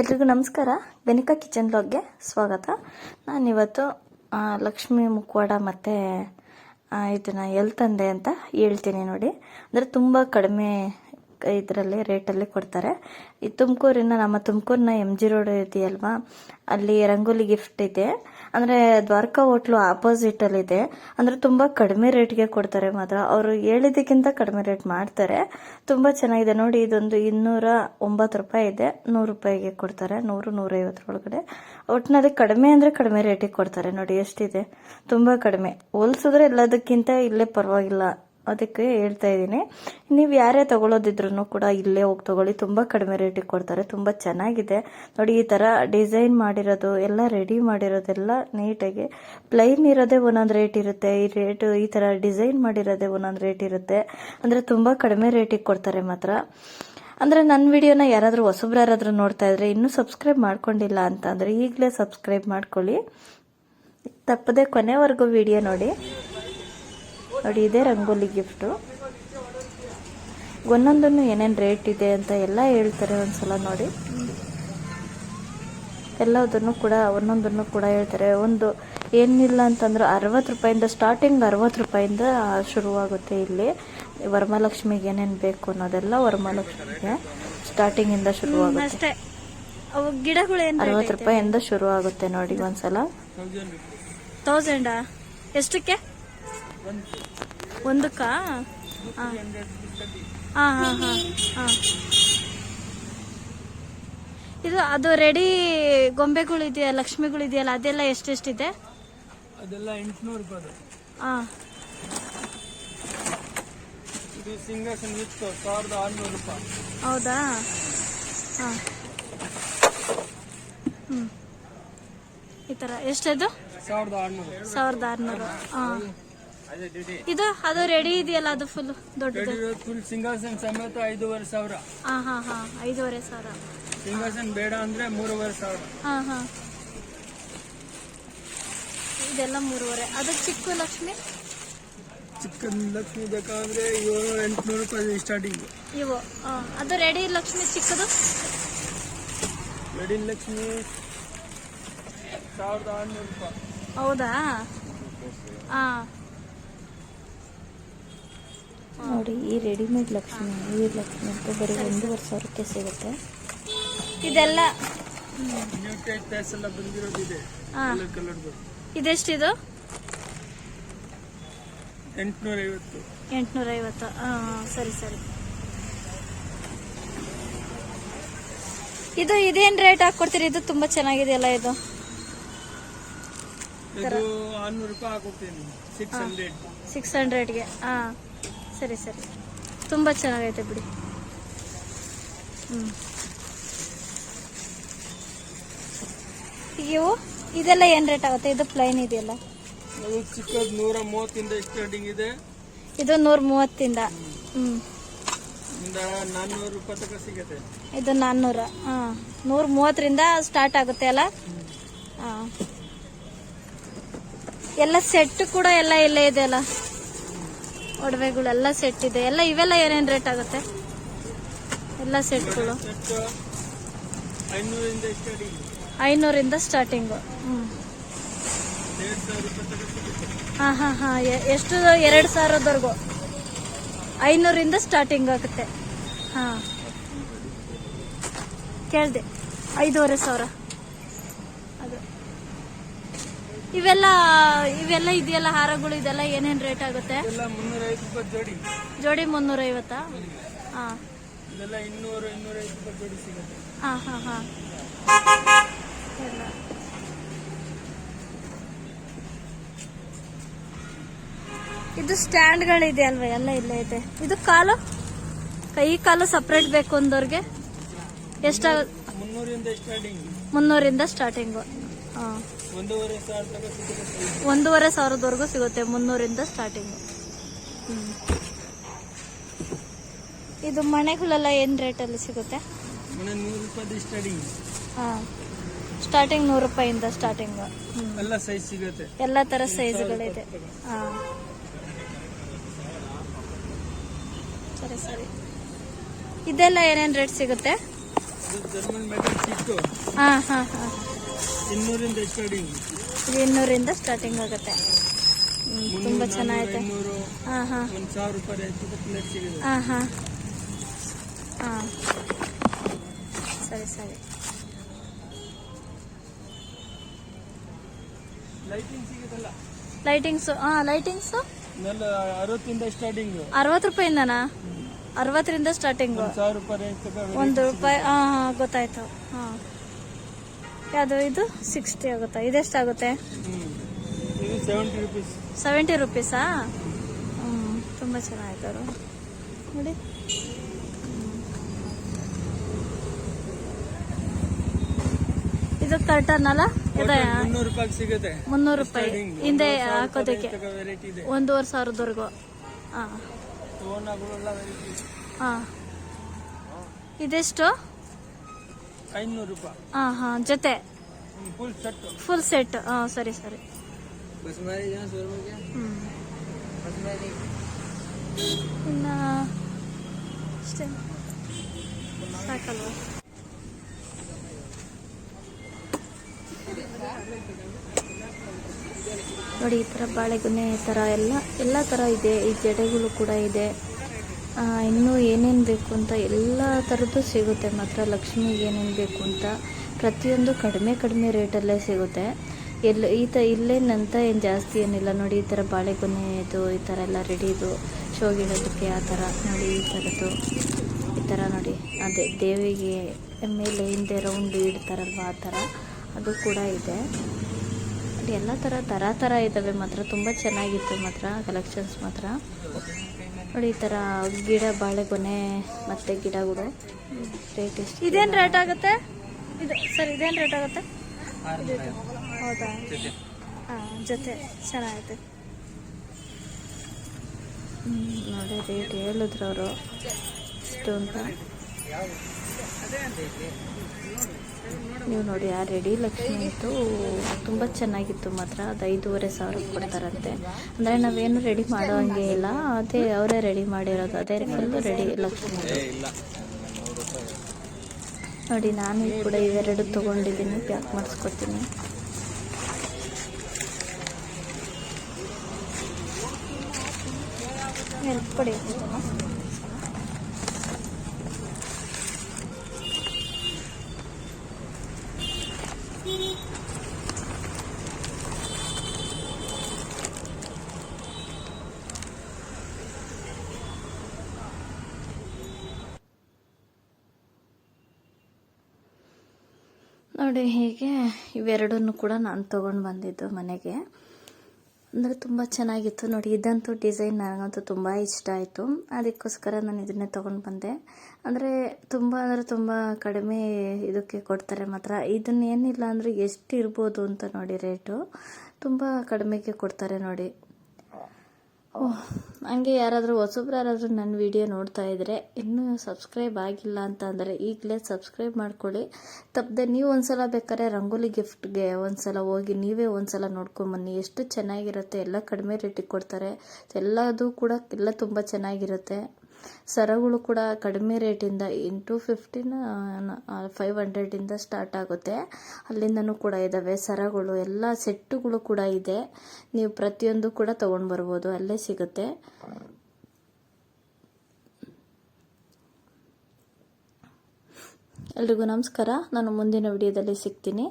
ಎಲ್ರಿಗೂ ನಮಸ್ಕಾರ. ಬೆನಿಕಾ ಕಿಚನ್ ಬ್ಲಾಗ್ಗೆ ಸ್ವಾಗತ. ನಾನಿವತ್ತು ಲಕ್ಷ್ಮಿ ಮುಖವಾಡ ಮತ್ತು ಇದನ್ನು ಎಲ್ಲಿ ತಂದೆ ಅಂತ ಹೇಳ್ತೀನಿ ನೋಡಿ. ಅಂದರೆ ತುಂಬ ಕಡಿಮೆ ಇದರಲ್ಲಿ ರೇಟಲ್ಲಿ ಕೊಡ್ತಾರೆ. ಈ ತುಮಕೂರಿನ ನಮ್ಮ ತುಮಕೂರಿನ ಎಂ ಜಿ ರೋಡ್ ಇದೆಯಲ್ವಾ? ಅಲ್ಲಿ ರಂಗೋಲಿ ಗಿಫ್ಟ್ ಇದೆ. ಅಂದರೆ ದ್ವಾರಕಾ ಹೋಟ್ಲು ಆಪೋಸಿಟಲ್ಲಿದೆ ಅಂದರೆ ತುಂಬ ಕಡಿಮೆ ರೇಟ್ಗೆ ಕೊಡ್ತಾರೆ ಮಾತ್ರ. ಅವರು ಹೇಳಿದ್ದಕ್ಕಿಂತ ಕಡಿಮೆ ರೇಟ್ ಮಾಡ್ತಾರೆ. ತುಂಬ ಚೆನ್ನಾಗಿದೆ. ನೋಡಿ, ಇದೊಂದು ಇನ್ನೂರ ಒಂಬತ್ತು ರೂಪಾಯಿ ಇದೆ. ನೂರು ರೂಪಾಯಿಗೆ ಕೊಡ್ತಾರೆ. ನೂರು ನೂರೈವತ್ತರ ಒಳಗಡೆ ಒಟ್ಟಿನಲ್ಲಿ ಕಡಿಮೆ ಅಂದರೆ ಕಡಿಮೆ ರೇಟಿಗೆ ಕೊಡ್ತಾರೆ. ನೋಡಿ, ಎಷ್ಟಿದೆ? ತುಂಬ ಕಡಿಮೆ. ಹೋಲ್ಸಿದ್ರೆ ಎಲ್ಲದಕ್ಕಿಂತ ಇಲ್ಲೇ ಪರವಾಗಿಲ್ಲ. ಅದಕ್ಕೆ ಹೇಳ್ತಾ ಇದ್ದೀನಿ. ನೀವು ಯಾರೇ ತೊಗೊಳೋದಿದ್ರು ಕೂಡ ಇಲ್ಲೇ ಹೋಗಿ ತಗೊಳ್ಳಿ. ತುಂಬ ಕಡಿಮೆ ರೇಟಿಗೆ ಕೊಡ್ತಾರೆ. ತುಂಬ ಚೆನ್ನಾಗಿದೆ. ನೋಡಿ, ಈ ಥರ ಡಿಸೈನ್ ಮಾಡಿರೋದು, ಎಲ್ಲ ರೆಡಿ ಮಾಡಿರೋದೆಲ್ಲ ನೀಟಾಗಿ ಪ್ಲೈನ್ ಇರೋದೇ ಒಂದೊಂದು ರೇಟ್ ಇರುತ್ತೆ. ಈ ರೇಟ್ ಈ ಥರ ಡಿಸೈನ್ ಮಾಡಿರೋದೇ ಒಂದೊಂದು ರೇಟ್ ಇರುತ್ತೆ. ಅಂದರೆ ತುಂಬ ಕಡಿಮೆ ರೇಟಿಗೆ ಕೊಡ್ತಾರೆ ಮಾತ್ರ. ಅಂದರೆ ನನ್ನ ವಿಡಿಯೋನ ಯಾರಾದರೂ ಹೊಸಬ್ರು ಯಾರಾದರೂ ನೋಡ್ತಾ ಇದ್ರೆ ಇನ್ನೂ ಸಬ್ಸ್ಕ್ರೈಬ್ ಮಾಡ್ಕೊಂಡಿಲ್ಲ ಅಂತ ಅಂದರೆ ಈಗಲೇ ಸಬ್ಸ್ಕ್ರೈಬ್ ಮಾಡ್ಕೊಳ್ಳಿ. ತಪ್ಪದೆ ಕೊನೆವರೆಗೂ ವಿಡಿಯೋ ನೋಡಿ. ನೋಡಿ ಇದೇ ರಂಗೋಲಿ ಗಿಫ್ಟು ಒಂದೊಂದನ್ನು ಏನೇನು ರೇಟ್ ಇದೆ ಅಂತ ಎಲ್ಲ ಹೇಳ್ತಾರೆ ಒಂದ್ಸಲ ನೋಡಿ. ಎಲ್ಲದನ್ನು ಕೂಡ ಒಂದೊಂದನ್ನು ಕೂಡ ಹೇಳ್ತಾರೆ. ಒಂದು ಏನಿಲ್ಲ ಅಂತಂದ್ರೆ ಅರವತ್ತು ರೂಪಾಯಿಂದ ಸ್ಟಾರ್ಟಿಂಗ್ ಅರವತ್ತು ರೂಪಾಯಿಂದ ಶುರುವಾಗುತ್ತೆ ಇಲ್ಲಿ. ವರಮಹಾಲಕ್ಷ್ಮಿಗೆ ಏನೇನು ಬೇಕು ಅನ್ನೋದೆಲ್ಲ ವರಮಹಾಲಕ್ಷ್ಮಿಗೆ ಸ್ಟಾರ್ಟಿಂಗಿಂದ ಶುರುವಾಗುತ್ತೆ. ಅರವತ್ತು ರೂಪಾಯಿಂದ ಶುರುವಾಗುತ್ತೆ ನೋಡಿ ಒಂದ್ಸಲ. ತೌಸಂಡಾ ಎಷ್ಟಕ್ಕೆ? ಒಂದಕ್ಕ? ಹಾಂ. ಹಾಂ ಹಾ ಹಾ ಇದು ಅದು ರೆಡಿ ಗೊಂಬೆಗಳು ಇದೆಯಾ ಲಕ್ಷ್ಮಿಗಳು ಇದೆಯಲ್ಲ ಅದೆಲ್ಲ ಎಷ್ಟೆಷ್ಟಿದೆ? ಅದೆಲ್ಲ ಎಂಟುನೂರು ರೂಪಾಯಿ ಹಾ. ಇದು ಸಿಂಗಾಸನ ವಿತ್ ಸಾವಿರದ ಆರುನೂರು ರೂಪಾಯಿ. ಹೌದಾ? ಹಾಂ. ಹ್ಮ್. ಈ ತರ ಎಷ್ಟದು? ಸಾವಿರದ ಆರುನೂರು. ಸಾವಿರದ ಆರ್ನೂರು. ಹಾ. ಇದು ಅದು ರೆಡಿ ಇದೆಯಲ್ಲ ಅದು ಫುಲ್ ದೊಡ್ಡದು? ಫುಲ್ ಸಿಂಗಾಸನ್ ಸಮೇತ ಐದೂವರೆ ಸಾವಿರ. ಹಾ ಹಾ ಹಾ ಐದೂವರೆ ಸಾವಿರ. ಸಿಂಗಾಸನ್ ಬೇಡ ಅಂದ್ರೆ ಮೂರುವರೆ ಸಾವಿರ. ಹಾ ಹಾ. ಇದೆಲ್ಲ ಮೂರುವರೆ. ಅದು ಚಿಕ್ಕ ಲಕ್ಷ್ಮಿ? ಚಿಕ್ಕ ಲಕ್ಷ್ಮಿ ಬೇಕಾದ್ರೆ ಏಳು ಎಂಟುನೂರು ರೂಪಾಯಿ ಸ್ಟಾರ್ಟಿಂಗ್ ಇವೋ ಅದು ರೆಡಿ ಲಕ್ಷ್ಮಿ ಚಿಕ್ಕದು? ರೆಡಿ ಲಕ್ಷ್ಮಿ ಸಾವಿರದ ಆರುನೂರು ರೂಪಾಯಿ. ಹೌದಾ? ಹಾ ನೋಡಿ ಈ ರೆಡಿಮೇಡ್ ಲಕ್ಷ್ಮಿ ಈ ಲಕ್ಷ್ಮಿ ಅಂತ ಬರೀ ಒಂದೂವರೆ ಸಾವಿರಕ್ಕೆ ಸಿಗುತ್ತೆ. ಇದೆಲ್ಲ? ಇದೆಷ್ಟಿದು? ಎಂಟುನೂರ ಐವತ್ತು ಎಂಟ್ನೂರ ಐವತ್ತು ಸರಿ ಸರಿ. ಇದು ಇದೇನ್ ರೇಟ್ ಹಾಕೊಡ್ತೀರಿ ಇದು ತುಂಬಾ ಚೆನ್ನಾಗಿದೆಯಲ್ಲ ಇದು? ಸಿಕ್ಸ್ ಹಂಡ್ರೆಡ್ಗೆ ಹಾ. ಸರಿ ಸರಿ. ತುಂಬ ಚೆನ್ನಾಗೈತೆ ಬಿಡಿ. ಹ್ಞೂ ಇವು ಇದೆಲ್ಲ ಏನು ರೇಟ್ ಆಗುತ್ತೆ? ಇದು ಪ್ಲೈನ್ ಇದೆಯಲ್ಲ? ಅದು ಚಿಕ್ಕದು ನೂರ ಮೂವತ್ತಿಂದ ಸ್ಟಾರ್ಟಿಂಗ್ ಇದೆ. ಇದು ನೂರ ಮೂವತ್ತಿಂದ. ಹ್ಞೂ ಇಂದ ನಾನ್ನೂರು ರೂಪಾಯಿ ತನಕ ಸಿಗುತ್ತೆ. ಇದು ನಾನ್ನೂರ. ಹಾಂ. ನೂರ ಮೂವತ್ತರಿಂದ ಸ್ಟಾರ್ಟ್ ಆಗುತ್ತೆ ಅಲ್ಲ? ಹಾಂ. ಎಲ್ಲ ಸೆಟ್ ಕೂಡ ಎಲ್ಲ ಇಲ್ಲೇ ಇದೆ ಅಲ್ಲ? ಒಡವೆಗಳೆಲ್ಲ ಸೆಟ್ ಇದೆ. ಎಲ್ಲ ಇವೆಲ್ಲ ಏನೇನು ರೇಟ್ ಆಗುತ್ತೆ? ಎಲ್ಲ ಸೆಟ್ಗಳು ಸೆಟ್ ಐನೂರಿಂದ ಸ್ಟಾರ್ಟಿಂಗ್ ಹ್ಞೂ ಹಾಂ ಹಾಂ ಹಾಂ. ಎಷ್ಟು? ಎರಡು ಸಾವಿರದವರೆಗೂ. ಐನೂರಿಂದ ಸ್ಟಾರ್ಟಿಂಗ್ ಆಗುತ್ತೆ. ಹಾಂ. ಕೇಳಿದೆ. ಐದೂವರೆ ಸಾವಿರ ಅದು ಇವೆಲ್ಲ ಇವೆಲ್ಲ ಇದೆಯಲ್ಲ ಹಾರಗಳು ಇದೆಲ್ಲ ಏನೇನು ರೇಟ್ ಆಗುತ್ತೆ? ಜೋಡಿ. ಮುನ್ನೂರೈವತ್ತಾ? ಹಾಂ. ಹಾಂ ಹಾಂ ಹಾಂ. ಇದು ಸ್ಟ್ಯಾಂಡ್ಗಳಿದೆ ಅಲ್ವಾ ಎಲ್ಲ ಇಲ್ಲೇ ಇದೆ. ಇದು ಕಾಲು? ಕೈ ಕಾಲು ಸಪ್ರೇಟ್ ಬೇಕು ಅಂದವ್ರಿಗೆ? ಎಷ್ಟಾಗ ಮುನ್ನೂರಿಂದ ಸ್ಟಾರ್ಟಿಂಗ್. ಮುನ್ನೂರಿಂದ ಸ್ಟಾರ್ಟಿಂಗು ಹಾಂ. ಒಂದೂವರೆ ಸಾವಿರದವರೆಗೂ ಸಿಗುತ್ತೆ ಮುನ್ನೂರಿಂದ ಸ್ಟಾರ್ಟಿಂಗು ಇದು ಮನೆಗಳೆಲ್ಲ ಏನು ರೇಟಲ್ಲಿ ಸಿಗುತ್ತೆ? ಹಾಂ. ಸ್ಟಾರ್ಟಿಂಗ್ ನೂರು ರೂಪಾಯಿಂದ ಸ್ಟಾರ್ಟಿಂಗ್ ಎಲ್ಲ ಸೈಜ್ ಸಿಗುತ್ತೆ. ಎಲ್ಲ ತರ ಸೈಜ್ಗಳಿದೆ ಹಾಂ. ಸರಿ ಸರಿ. ಇದೆಲ್ಲ ಏನೇನು ರೇಟ್ ಸಿಗುತ್ತೆ? ಹಾ ಹಾ ಹಾ. ಇನ್ನೂರಿಂದ ಸ್ಟಾರ್ಟಿಂಗ್ ಇದು ಇನ್ನೂರಿಂದ ಸ್ಟಾರ್ಟಿಂಗ್ ಆಗುತ್ತೆ. ತುಂಬಾ ಚೆನ್ನಾಗೈತೆ. ಇನ್ನೂರು ಹಾ ಹಾ. ಒಂದು ಸಾವಿರ ರೂಪಾಯಿ ರೇಟ್ ಪ್ಲೇಟ್ ಸಿಗುತ್ತೆ. ಹಾ ಹಾ. ಹಾ. ಸರಿ ಸರಿ. ಲೈಟಿಂಗ್ ಸಿಗುತ್ತಲ್ಲ? ಲೈಟಿಂಗ್ಸು ಹಾ ಲೈಟಿಂಗ್ಸು ಅರವತ್ತಿಂದ ಸ್ಟಾರ್ಟಿಂಗ್ ಅರವತ್ತು ರೂಪಾಯಿಂದನಾ? ಅರವತ್ತರಿಂದ ಸ್ಟಾರ್ಟಿಂಗ್ ಒಂದು ರೂಪಾಯಿ ಹಾ ಹಾಂ ಗೊತ್ತಾಯ್ತು. ಯಾವುದು ಇದು? ಸಿಕ್ಸ್ಟಿ ಆಗುತ್ತಾ? ಇದೆಷ್ಟಾಗುತ್ತೆ? ಸೆವೆಂಟಿ ರುಪೀಸ್ ಹ್ಞೂ ತುಂಬ ಚೆನ್ನಾಗಿದೆ ನೋಡಿ. ಇದು ಕರ್ಟನ್ ಅಲ್ಲ ಸಿಗುತ್ತೆ. ಮುನ್ನೂರು ರೂಪಾಯಿ. ಹಿಂದೆ ಹಾಕೋದಕ್ಕೆ. ಒಂದೂವರೆ ಸಾವಿರದವರೆಗೂ. ಹಾಂ ಹಾಂ ಇದೆಷ್ಟು? ಐನೂರು ರೂಪಾಯಿ. ಹಾಂ ಹಾಂ ಜೊತೆ. ಫುಲ್ ಸೆಟ್ ಫುಲ್ ಸೆಟ್ ಹಾಂ ಸರಿ ಸರಿ. ಇನ್ನು ಅಷ್ಟೇ ಸಾಕಲ್ವಾ? ನೋಡಿ ಈ ಥರ ಬಾಳೆಗೊನೆ ಥರ ಎಲ್ಲ ಎಲ್ಲ ಥರ ಇದೆ. ಈ ಜಡೆಗಳು ಕೂಡ ಇದೆ. ಇನ್ನೂ ಏನೇನು ಬೇಕು ಅಂತ ಎಲ್ಲ ಥರದ್ದು ಸಿಗುತ್ತೆ. ಮಾತ್ರ ಲಕ್ಷ್ಮಿಗೆ ಏನೇನು ಬೇಕು ಅಂತ ಪ್ರತಿಯೊಂದು ಕಡಿಮೆ ಕಡಿಮೆ ರೇಟಲ್ಲೇ ಸಿಗುತ್ತೆ. ಎಲ್ಲ ಈ ತ ಇಲ್ಲೇನಂತ ಏನು ಜಾಸ್ತಿ ಏನಿಲ್ಲ. ನೋಡಿ, ಈ ಥರ ಬಾಳೆಗೊನೆ ಇದು ಈ ಥರ ಎಲ್ಲ ರೆಡಿದು ಶೋಗಿಡೋದಕ್ಕೆ ಆ ಥರ ನೋಡಿ, ಈ ಥರದ್ದು ಈ ಥರ ನೋಡಿ. ಅದೇ ದೇವಿಗೆ ಮೇಲೆ ಹಿಂದೆ ರೌಂಡ್ ಇಡ್ತಾರಲ್ವ ಆ ಥರ ಅದು ಕೂಡ ಇದೆ. ನೋಡಿ ಎಲ್ಲ ಥರ ಥರ ಥರ ಇದ್ದಾವೆ ಮಾತ್ರ. ತುಂಬ ಚೆನ್ನಾಗಿತ್ತು ಮಾತ್ರ ಕಲೆಕ್ಷನ್ಸ್ ಮಾತ್ರ. ನೋಡಿ ಈ ಥರ ಗಿಡ ಬಾಳೆಗೊನೆ ಮತ್ತು ಗಿಡಗಳು. ರೇಟ್ ಎಷ್ಟು ಇದೇನು ರೇಟ್ ಆಗುತ್ತೆ? ಇದು ಸರ್ ಇದೇನು ರೇಟ್ ಆಗುತ್ತೆ. ಹೌದಾ? ಹಾಂ ಜೊತೆ. ಚೆನ್ನಾಗೈತೆ. ಹ್ಞೂ ನೋಡಿ ರೇಟ್ ಹೇಳಿದ್ರು ಅವರು. ಇಷ್ಟು ಅಂತ. ನೀವು ನೋಡಿ, ಆ ರೆಡಿ ಲಕ್ಷ್ಮಿ ಇತ್ತು ತುಂಬ ಚೆನ್ನಾಗಿತ್ತು ಮಾತ್ರ. ಅದು ಐದೂವರೆ ಸಾವಿರ ಕೊಡ್ತಾರಂತೆ. ಅಂದರೆ ನಾವೇನು ರೆಡಿ ಮಾಡೋ ಹಂಗೆ ಇಲ್ಲ. ಅದೇ ಅವರೇ ರೆಡಿ ಮಾಡಿರೋದು. ಅದೇ ಫುಲ್ಲು ರೆಡಿ ಲಕ್ಷ್ಮಿ. ನೋಡಿ, ನಾನು ಕೂಡ ಇವೆರಡು ತೊಗೊಂಡಿದ್ದೀನಿ. ಪ್ಯಾಕ್ ಮಾಡಿಸ್ಕೊತೀನಿ. ಕೊಡಿ ನೋಡಿ, ಹೀಗೆ ಇವೆರಡನ್ನು ಕೂಡ ನಾನು ತೊಗೊಂಡು ಬಂದಿದ್ದು ಮನೆಗೆ. ಅಂದರೆ ತುಂಬ ಚೆನ್ನಾಗಿತ್ತು. ನೋಡಿ, ಇದಂತೂ ಡಿಸೈನ್ ನನಗಂತೂ ತುಂಬ ಇಷ್ಟ ಆಯಿತು. ಅದಕ್ಕೋಸ್ಕರ ನಾನು ಇದನ್ನೇ ತೊಗೊಂಡು ಬಂದೆ. ಅಂದರೆ ತುಂಬ ಅಂದರೆ ತುಂಬ ಕಡಿಮೆ ಇದಕ್ಕೆ ಕೊಡ್ತಾರೆ ಮಾತ್ರ. ಇದನ್ನೇನಿಲ್ಲ ಅಂದರೆ ಎಷ್ಟು ಇರ್ಬೋದು ಅಂತ ನೋಡಿ, ರೇಟು. ತುಂಬ ಕಡಿಮೆಗೆ ಕೊಡ್ತಾರೆ ನೋಡಿ. ಓಹ್, ಹಂಗೆ ಯಾರಾದರೂ ಹೊಸಬ್ರು ಯಾರಾದರೂ ನನ್ನ ವಿಡಿಯೋ ನೋಡ್ತಾ ಇದ್ದರೆ ಇನ್ನೂ ಸಬ್ಸ್ಕ್ರೈಬ್ ಆಗಿಲ್ಲ ಅಂತ ಅಂದರೆ ಈಗಲೇ ಸಬ್ಸ್ಕ್ರೈಬ್ ಮಾಡ್ಕೊಳ್ಳಿ. ತಪ್ಪದೆ ನೀವು ಒಂದ್ಸಲ ಬೇಕಾದ್ರೆ ರಂಗೋಲಿ ಗಿಫ್ಟ್ಗೆ ಒಂದ್ಸಲ ಹೋಗಿ ನೀವೇ ಒಂದ್ಸಲ ನೋಡ್ಕೊಂಬನ್ನಿ ಎಷ್ಟು ಚೆನ್ನಾಗಿರುತ್ತೆ? ಎಲ್ಲ ಕಡಿಮೆ ರೇಟಿಗೆ ಕೊಡ್ತಾರೆ. ಎಲ್ಲದೂ ಕೂಡ ಎಲ್ಲ ತುಂಬ ಚೆನ್ನಾಗಿರುತ್ತೆ. ಸರಗಳು ಕೂಡ ಕಡಿಮೆ ರೇಟಿಂದ ಇಂಟು ಫಿಫ್ಟಿನ ಫೈವ್ ಹಂಡ್ರೆಡಿಂದ ಸ್ಟಾರ್ಟ್ ಆಗುತ್ತೆ. ಅಲ್ಲಿಂದನೂ ಕೂಡ ಇದ್ದಾವೆ ಸರಗಳು. ಎಲ್ಲ ಸೆಟ್ಟುಗಳು ಕೂಡ ಇದೆ. ನೀವು ಪ್ರತಿಯೊಂದು ಕೂಡ ತೊಗೊಂಡು ಬರ್ಬೋದು. ಅಲ್ಲೇ ಸಿಗುತ್ತೆ. ಎಲ್ರಿಗೂ ನಮಸ್ಕಾರ. ನಾನು ಮುಂದಿನ ವಿಡಿಯೋದಲ್ಲಿ ಸಿಗ್ತೀನಿ.